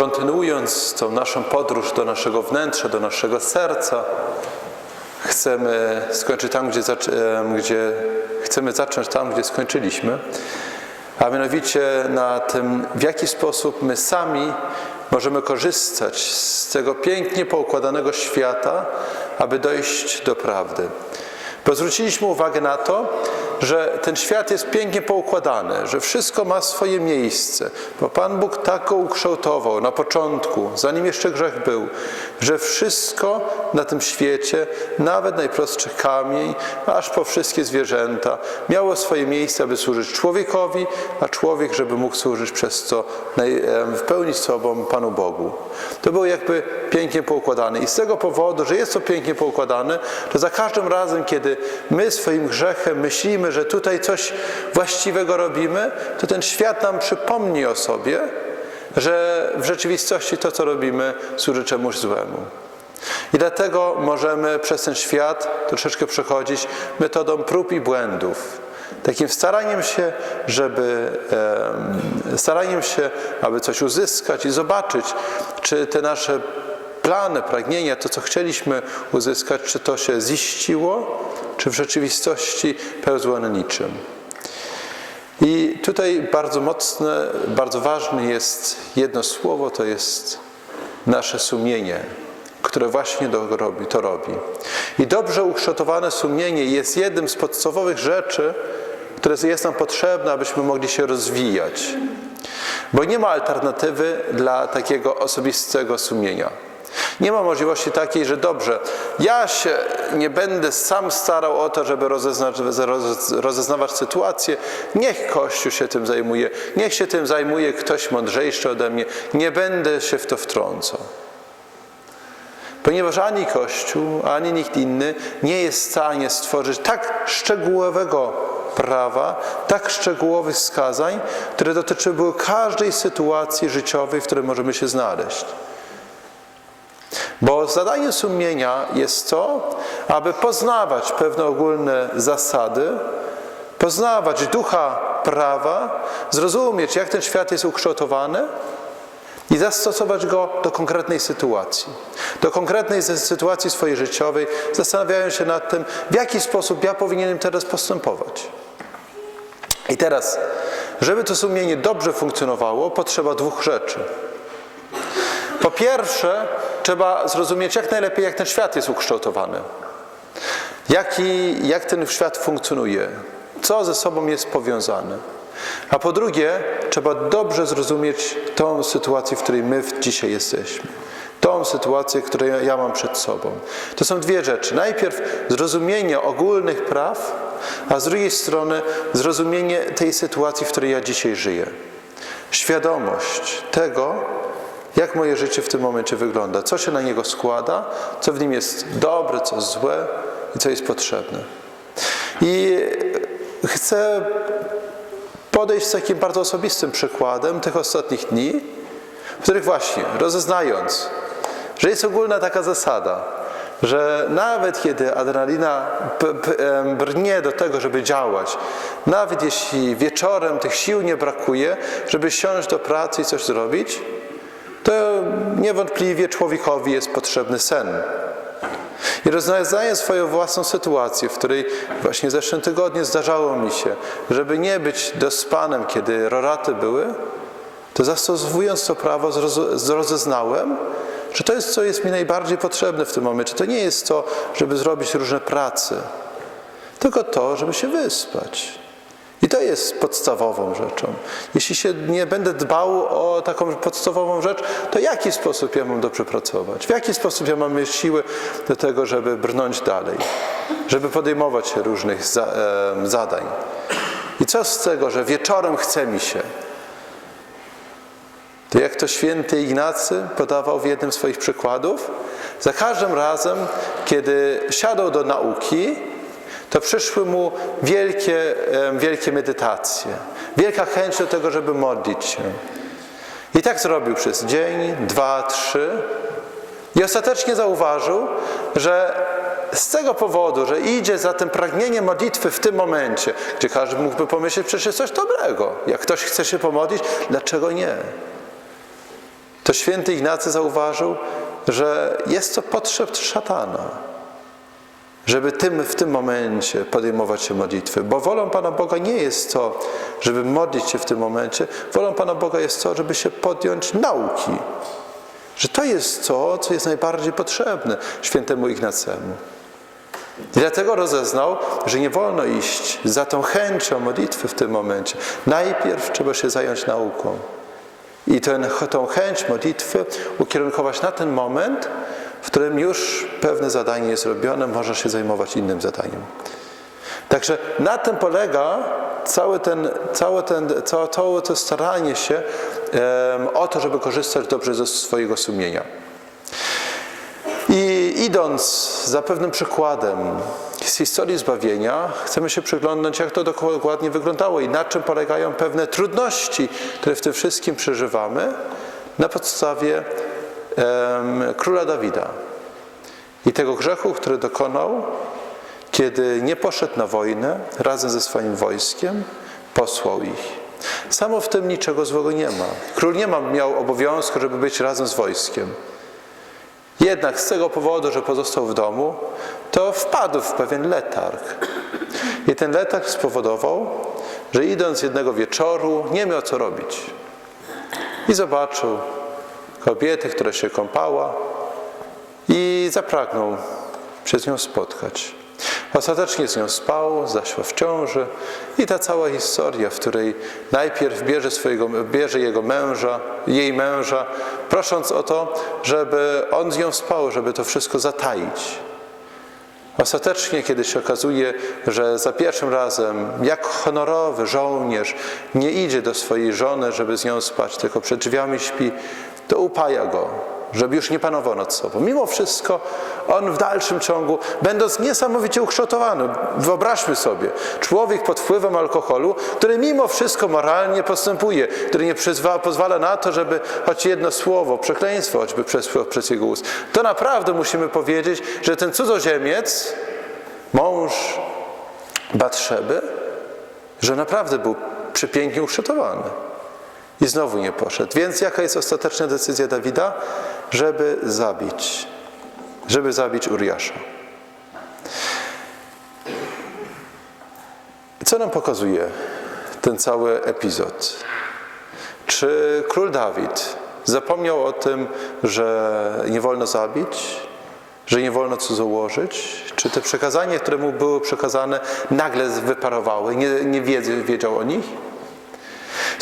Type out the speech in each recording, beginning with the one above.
kontynuując tą naszą podróż do naszego wnętrza, do naszego serca, chcemy skończyć tam, gdzie, gdzie chcemy zacząć tam, gdzie skończyliśmy, a mianowicie na tym, w jaki sposób my sami możemy korzystać z tego pięknie poukładanego świata, aby dojść do prawdy. Bo zwróciliśmy uwagę na to, że ten świat jest pięknie poukładany, że wszystko ma swoje miejsce, bo Pan Bóg tak go ukształtował na początku, zanim jeszcze grzech był, że wszystko na tym świecie, nawet najprostszy kamień, aż po wszystkie zwierzęta, miało swoje miejsce, aby służyć człowiekowi, a człowiek, żeby mógł służyć przez to w pełni sobą Panu Bogu. To było jakby pięknie poukładane. I z tego powodu, że jest to pięknie poukładane, to za każdym razem, kiedy my swoim grzechem myślimy, że tutaj coś właściwego robimy, to ten świat nam przypomni o sobie, że w rzeczywistości to, co robimy, służy czemuś złemu. I dlatego możemy przez ten świat troszeczkę przechodzić metodą prób i błędów. Takim staraniem się, żeby em, staraniem się, aby coś uzyskać i zobaczyć, czy te nasze plany, pragnienia, to co chcieliśmy uzyskać, czy to się ziściło, czy w rzeczywistości pełzło na niczym. I tutaj bardzo mocne, bardzo ważne jest jedno słowo, to jest nasze sumienie, które właśnie to robi. To robi. I dobrze ukształtowane sumienie jest jednym z podstawowych rzeczy, które jest nam potrzebne, abyśmy mogli się rozwijać. Bo nie ma alternatywy dla takiego osobistego sumienia. Nie ma możliwości takiej, że dobrze, ja się nie będę sam starał o to, żeby rozeznać, roz- rozeznawać sytuację. Niech Kościół się tym zajmuje, niech się tym zajmuje ktoś mądrzejszy ode mnie. Nie będę się w to wtrącał. Ponieważ ani Kościół, ani nikt inny nie jest w stanie stworzyć tak szczegółowego prawa, tak szczegółowych wskazań, które dotyczyły każdej sytuacji życiowej, w której możemy się znaleźć. Bo zadaniem sumienia jest to, aby poznawać pewne ogólne zasady, poznawać ducha prawa, zrozumieć, jak ten świat jest ukształtowany i zastosować go do konkretnej sytuacji. Do konkretnej sytuacji swojej życiowej, zastanawiając się nad tym, w jaki sposób ja powinienem teraz postępować. I teraz, żeby to sumienie dobrze funkcjonowało, potrzeba dwóch rzeczy. Po pierwsze, trzeba zrozumieć jak najlepiej, jak ten świat jest ukształtowany. Jaki, jak ten świat funkcjonuje, co ze sobą jest powiązane. A po drugie, trzeba dobrze zrozumieć tą sytuację, w której my dzisiaj jesteśmy. Tą sytuację, którą ja mam przed sobą. To są dwie rzeczy. Najpierw zrozumienie ogólnych praw, a z drugiej strony zrozumienie tej sytuacji, w której ja dzisiaj żyję. Świadomość tego, jak moje życie w tym momencie wygląda, co się na niego składa, co w nim jest dobre, co złe i co jest potrzebne. I chcę podejść z takim bardzo osobistym przykładem tych ostatnich dni, w których właśnie rozeznając, że jest ogólna taka zasada, że nawet kiedy adrenalina brnie do tego, żeby działać, nawet jeśli wieczorem tych sił nie brakuje, żeby siąść do pracy i coś zrobić, to niewątpliwie człowiekowi jest potrzebny sen. I rozwiązując swoją własną sytuację, w której właśnie w zeszłym tygodniu zdarzało mi się, żeby nie być dospanym, kiedy roraty były, to zastosowując to prawo zroz- rozeznałem, że to jest, co jest mi najbardziej potrzebne w tym momencie. To nie jest to, żeby zrobić różne prace, tylko to, żeby się wyspać. To jest podstawową rzeczą. Jeśli się nie będę dbał o taką podstawową rzecz, to w jaki sposób ja mam dobrze pracować? W jaki sposób ja mam siły do tego, żeby brnąć dalej? Żeby podejmować się różnych za, em, zadań? I co z tego, że wieczorem chce mi się? To jak to święty Ignacy podawał w jednym z swoich przykładów, za każdym razem, kiedy siadał do nauki, to przyszły mu wielkie, wielkie medytacje, wielka chęć do tego, żeby modlić się. I tak zrobił przez dzień, dwa, trzy. I ostatecznie zauważył, że z tego powodu, że idzie za tym pragnieniem modlitwy w tym momencie, gdzie każdy mógłby pomyśleć, przecież jest coś dobrego. Jak ktoś chce się pomodlić, dlaczego nie? To święty Ignacy zauważył, że jest to potrzeb szatana, żeby tym, w tym momencie podejmować się modlitwy. Bo wolą Pana Boga nie jest to, żeby modlić się w tym momencie, wolą Pana Boga jest to, żeby się podjąć nauki. Że to jest to, co jest najbardziej potrzebne świętemu Ignacemu. I dlatego rozeznał, że nie wolno iść za tą chęcią modlitwy w tym momencie. Najpierw trzeba się zająć nauką. I ten, tą chęć modlitwy ukierunkować na ten moment, w którym już pewne zadanie jest robione, można się zajmować innym zadaniem. Także na tym polega całe, ten, całe, ten, całe, całe to staranie się o to, żeby korzystać dobrze ze swojego sumienia. I idąc za pewnym przykładem z historii zbawienia, chcemy się przyglądnąć, jak to dokładnie wyglądało i na czym polegają pewne trudności, które w tym wszystkim przeżywamy na podstawie króla Dawida i tego grzechu, który dokonał, kiedy nie poszedł na wojnę razem ze swoim wojskiem, posłał ich. Samo w tym niczego złego nie ma. Król nie ma, miał obowiązku, żeby być razem z wojskiem. Jednak z tego powodu, że pozostał w domu, to wpadł w pewien letarg. I ten letarg spowodował, że idąc jednego wieczoru, nie miał co robić. I zobaczył kobietę, która się kąpała i zapragnął się z nią spotkać. Ostatecznie z nią spał, zaszła w ciąży i ta cała historia, w której najpierw bierze, swojego, bierze jego męża, jej męża, prosząc o to, żeby on z nią spał, żeby to wszystko zataić. Ostatecznie, kiedy się okazuje, że za pierwszym razem, jak honorowy żołnierz, nie idzie do swojej żony, żeby z nią spać, tylko przed drzwiami śpi, to upaja go, żeby już nie panował nad sobą. Mimo wszystko on w dalszym ciągu, będąc niesamowicie ukształtowany, wyobraźmy sobie, człowiek pod wpływem alkoholu, który mimo wszystko moralnie postępuje, który nie pozwala na to, żeby choć jedno słowo, przekleństwo choćby przez, przez jego ust. To naprawdę musimy powiedzieć, że ten cudzoziemiec, mąż Batrzeby, że naprawdę był przepięknie ukształtowany. I znowu nie poszedł. Więc jaka jest ostateczna decyzja Dawida? Żeby zabić. Żeby zabić Uriasza. Co nam pokazuje ten cały epizod? Czy król Dawid zapomniał o tym, że nie wolno zabić, że nie wolno cudzołożyć? Czy te przekazania, które mu były przekazane, nagle wyparowały, nie, nie wiedział o nich?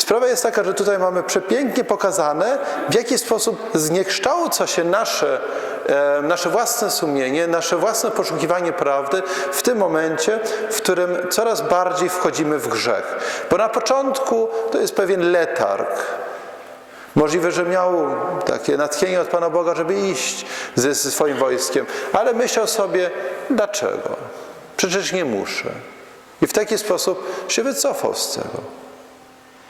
Sprawa jest taka, że tutaj mamy przepięknie pokazane, w jaki sposób zniekształca się nasze, e, nasze własne sumienie, nasze własne poszukiwanie prawdy w tym momencie, w którym coraz bardziej wchodzimy w grzech. Bo na początku to jest pewien letarg. Możliwe, że miał takie natchnienie od Pana Boga, żeby iść ze, ze swoim wojskiem, ale myślał sobie, dlaczego? Przecież nie muszę. I w taki sposób się wycofał z tego.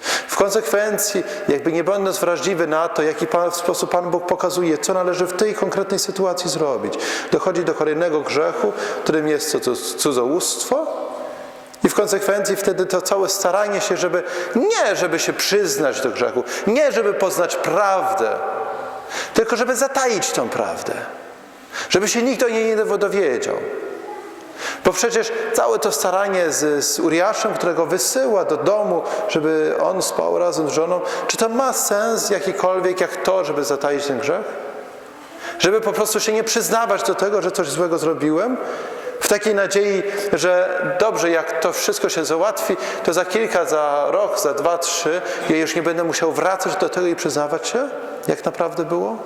W konsekwencji, jakby nie będąc wrażliwy na to, jaki pan, w sposób Pan Bóg pokazuje, co należy w tej konkretnej sytuacji zrobić, dochodzi do kolejnego grzechu, którym jest cudzołóstwo. I w konsekwencji wtedy to całe staranie się, żeby nie, żeby się przyznać do grzechu, nie, żeby poznać prawdę, tylko żeby zataić tą prawdę, żeby się nikt o niej nie dowiedział. Bo przecież całe to staranie z, z Uriaszem, którego wysyła do domu, żeby on spał razem z żoną, czy to ma sens jakikolwiek jak to, żeby zataić ten grzech? Żeby po prostu się nie przyznawać do tego, że coś złego zrobiłem? W takiej nadziei, że dobrze, jak to wszystko się załatwi, to za kilka, za rok, za dwa, trzy, ja już nie będę musiał wracać do tego i przyznawać się, jak naprawdę było?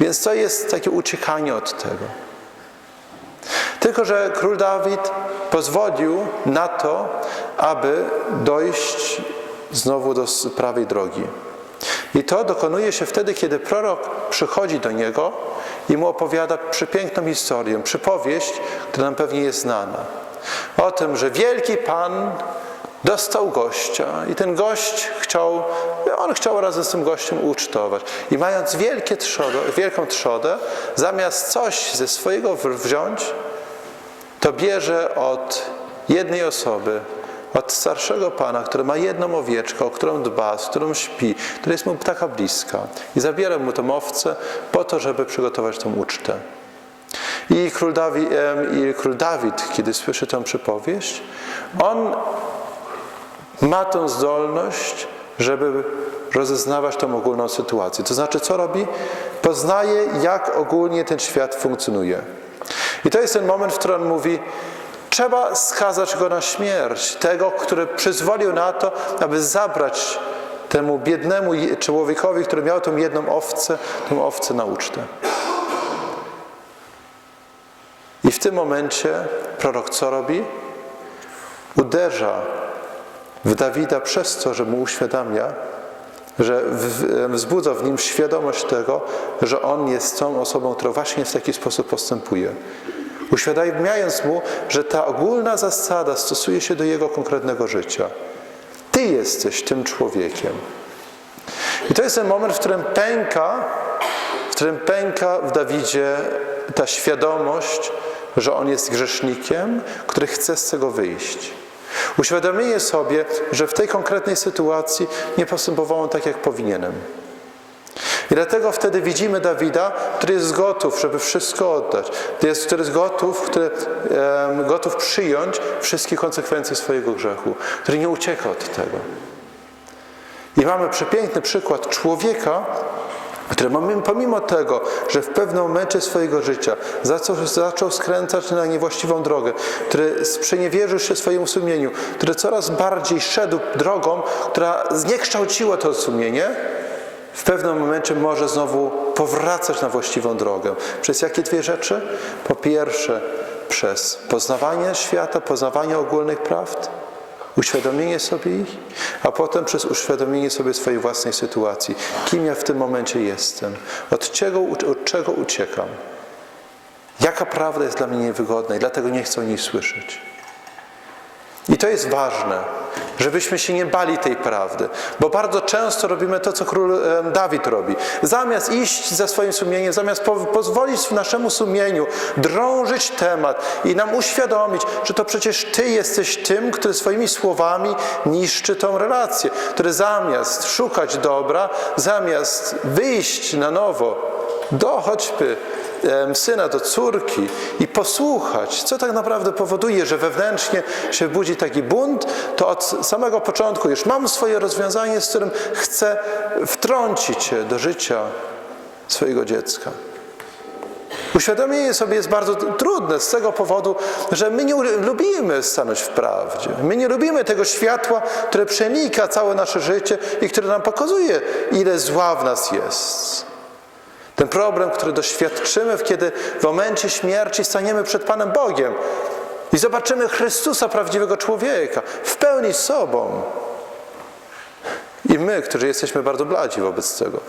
Więc to jest takie uciekanie od tego. Tylko, że król Dawid pozwolił na to, aby dojść znowu do prawej drogi. I to dokonuje się wtedy, kiedy prorok przychodzi do niego i mu opowiada przepiękną historię, przypowieść, która nam pewnie jest znana. O tym, że wielki Pan dostał gościa i ten gość chciał, on chciał razem z tym gościem ucztować. I mając wielkie trzodę, wielką trzodę, zamiast coś ze swojego wziąć, to bierze od jednej osoby od starszego pana, który ma jedną owieczkę, o którą dba, z którą śpi, która jest mu taka bliska. I zabiera mu tą owcę po to, żeby przygotować tą ucztę. I król, Dawid, I król Dawid, kiedy słyszy tę przypowieść, on ma tą zdolność, żeby rozeznawać tą ogólną sytuację. To znaczy, co robi? Poznaje, jak ogólnie ten świat funkcjonuje. I to jest ten moment, w którym mówi, trzeba skazać go na śmierć, tego, który przyzwolił na to, aby zabrać temu biednemu człowiekowi, który miał tą jedną owcę, tą owcę na ucztę. I w tym momencie prorok co robi? Uderza w Dawida przez to, że mu uświadamia, że wzbudza w nim świadomość tego, że on jest tą osobą, która właśnie w taki sposób postępuje. Uświadamiając mu, że ta ogólna zasada stosuje się do jego konkretnego życia. Ty jesteś tym człowiekiem. I to jest ten moment, w którym pęka, w którym pęka w Dawidzie ta świadomość, że on jest grzesznikiem, który chce z tego wyjść. Uświadomienie sobie, że w tej konkretnej sytuacji nie postępowałem tak, jak powinienem. I dlatego wtedy widzimy Dawida, który jest gotów, żeby wszystko oddać. Który jest gotów, który, um, gotów przyjąć wszystkie konsekwencje swojego grzechu, który nie ucieka od tego. I mamy przepiękny przykład człowieka, który pomimo tego, że w pewnym momencie swojego życia zaczął, zaczął skręcać na niewłaściwą drogę, który sprzeniewierzył się swojemu sumieniu, który coraz bardziej szedł drogą, która zniekształciła to sumienie, w pewnym momencie może znowu powracać na właściwą drogę. Przez jakie dwie rzeczy? Po pierwsze, przez poznawanie świata, poznawanie ogólnych prawd, uświadomienie sobie ich, a potem przez uświadomienie sobie swojej własnej sytuacji. Kim ja w tym momencie jestem? Od czego, od czego uciekam? Jaka prawda jest dla mnie niewygodna i dlatego nie chcę o niej słyszeć? I to jest ważne, żebyśmy się nie bali tej prawdy, bo bardzo często robimy to, co król Dawid robi. Zamiast iść za swoim sumieniem, zamiast po pozwolić naszemu sumieniu drążyć temat i nam uświadomić, że to przecież Ty jesteś tym, który swoimi słowami niszczy tą relację, który zamiast szukać dobra, zamiast wyjść na nowo, do choćby syna do córki i posłuchać, co tak naprawdę powoduje, że wewnętrznie się budzi taki bunt, to od samego początku już mam swoje rozwiązanie, z którym chcę wtrącić się do życia swojego dziecka. Uświadomienie sobie jest bardzo trudne z tego powodu, że my nie lubimy stanąć w prawdzie. My nie lubimy tego światła, które przenika całe nasze życie i które nam pokazuje, ile zła w nas jest. Ten problem, który doświadczymy, kiedy w momencie śmierci staniemy przed Panem Bogiem i zobaczymy Chrystusa, prawdziwego człowieka, w pełni sobą. I my, którzy jesteśmy bardzo bladzi wobec tego,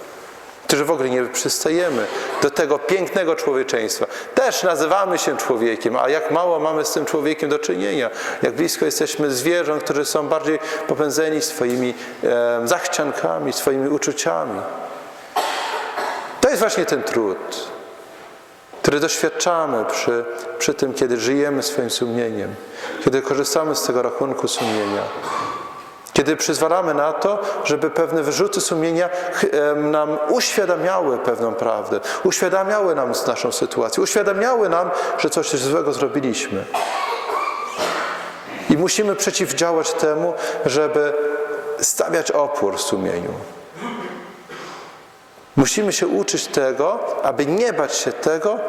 którzy w ogóle nie przystajemy do tego pięknego człowieczeństwa. Też nazywamy się człowiekiem, a jak mało mamy z tym człowiekiem do czynienia, jak blisko jesteśmy zwierząt, którzy są bardziej popędzeni swoimi e, zachciankami, swoimi uczuciami jest właśnie ten trud, który doświadczamy przy, przy tym, kiedy żyjemy swoim sumieniem, kiedy korzystamy z tego rachunku sumienia. Kiedy przyzwalamy na to, żeby pewne wyrzuty sumienia nam uświadamiały pewną prawdę, uświadamiały nam naszą sytuację, uświadamiały nam, że coś złego zrobiliśmy. I musimy przeciwdziałać temu, żeby stawiać opór sumieniu. Musimy się uczyć tego, aby nie bać się tego,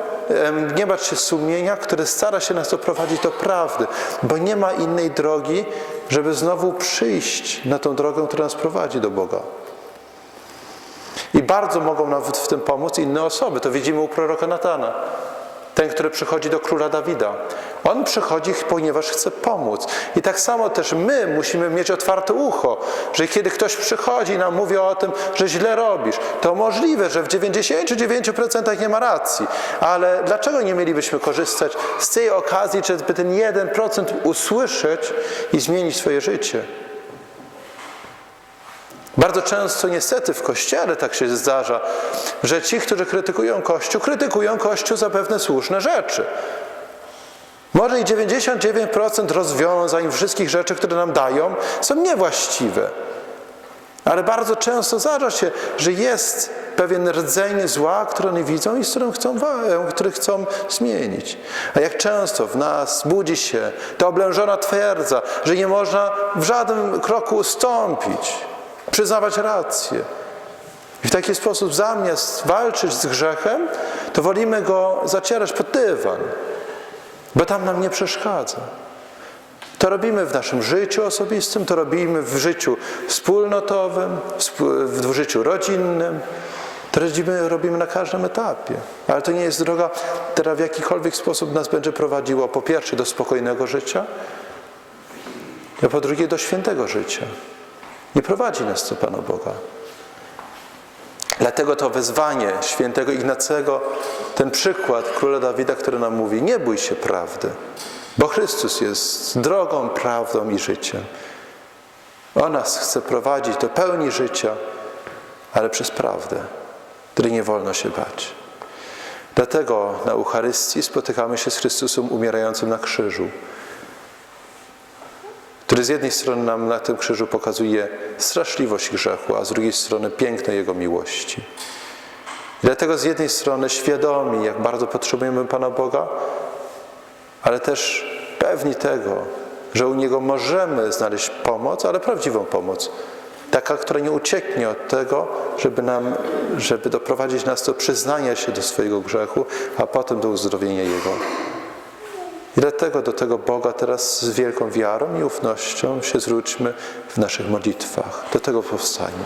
nie bać się sumienia, które stara się nas doprowadzić do prawdy, bo nie ma innej drogi, żeby znowu przyjść na tą drogę, która nas prowadzi do Boga. I bardzo mogą nam w tym pomóc inne osoby. To widzimy u proroka Natana. Ten, który przychodzi do króla Dawida. On przychodzi, ponieważ chce pomóc. I tak samo też my musimy mieć otwarte ucho, że kiedy ktoś przychodzi i nam mówi o tym, że źle robisz, to możliwe, że w 99% nie ma racji. Ale dlaczego nie mielibyśmy korzystać z tej okazji, żeby ten 1% usłyszeć i zmienić swoje życie? Bardzo często niestety w Kościele tak się zdarza, że ci, którzy krytykują Kościół, krytykują Kościół za pewne słuszne rzeczy. Może i 99% rozwiązań, wszystkich rzeczy, które nam dają, są niewłaściwe. Ale bardzo często zdarza się, że jest pewien rdzeń zła, który oni widzą i z którym chcą, który chcą zmienić. A jak często w nas budzi się ta oblężona twierdza, że nie można w żadnym kroku ustąpić, przyznawać rację. I w taki sposób zamiast walczyć z grzechem, to wolimy go zacierać pod dywan, bo tam nam nie przeszkadza. To robimy w naszym życiu osobistym, to robimy w życiu wspólnotowym, w życiu rodzinnym. To robimy, robimy na każdym etapie. Ale to nie jest droga, która w jakikolwiek sposób nas będzie prowadziła po pierwsze do spokojnego życia, a po drugie do świętego życia. Nie prowadzi nas to Pana Boga. Dlatego to wezwanie świętego Ignacego, ten przykład króla Dawida, który nam mówi: Nie bój się prawdy, bo Chrystus jest drogą, prawdą i życiem. On nas chce prowadzić do pełni życia, ale przez prawdę, której nie wolno się bać. Dlatego na Eucharystii spotykamy się z Chrystusem umierającym na krzyżu, który z jednej strony nam na tym krzyżu pokazuje straszliwość grzechu, a z drugiej strony piękno Jego miłości. I dlatego z jednej strony świadomi, jak bardzo potrzebujemy Pana Boga, ale też pewni tego, że u Niego możemy znaleźć pomoc, ale prawdziwą pomoc. Taka, która nie ucieknie od tego, żeby, nam, żeby doprowadzić nas do przyznania się do swojego grzechu, a potem do uzdrowienia Jego. I dlatego do tego Boga teraz z wielką wiarą i ufnością się zwróćmy w naszych modlitwach. Do tego powstajmy.